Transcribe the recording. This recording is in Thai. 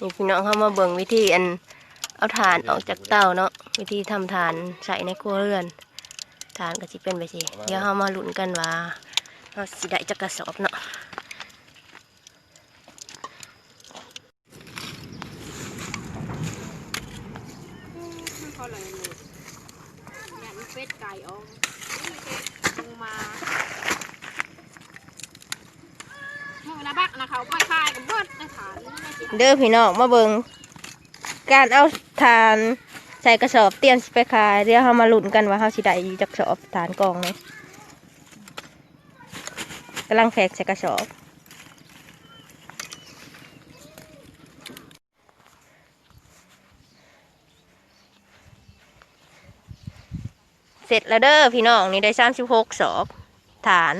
นี่พี่น้องเข้ามาเบิ่งวิธีอันเอาฐานออกจากเตาเนาะวิธีทำฐานใส่ในครัวเรือนฐานก็สิเป็นไปสิเดี๋ยวเฮามาลุ้นกันว่าเฮาสิได้จักกระสอบเนาะเขาเลยเลยยันเป็ดไก่ออกลงมาเมื่อนะบักนะเขาไปคายกับเบิดในฐาน เด้อพี่น้องมาเบิ่งการเอาฐานใส่กระสอบเตียมสิไปขายเดี๋ยวเฮามาลุ้นกันว่าเฮาสิได้จักกระสอบฐานกองเลยกำลังแขกใส่กระสอบเสร็จแล้วเด้อพี่น้องนี่ได้สามสิบหกสอบฐาน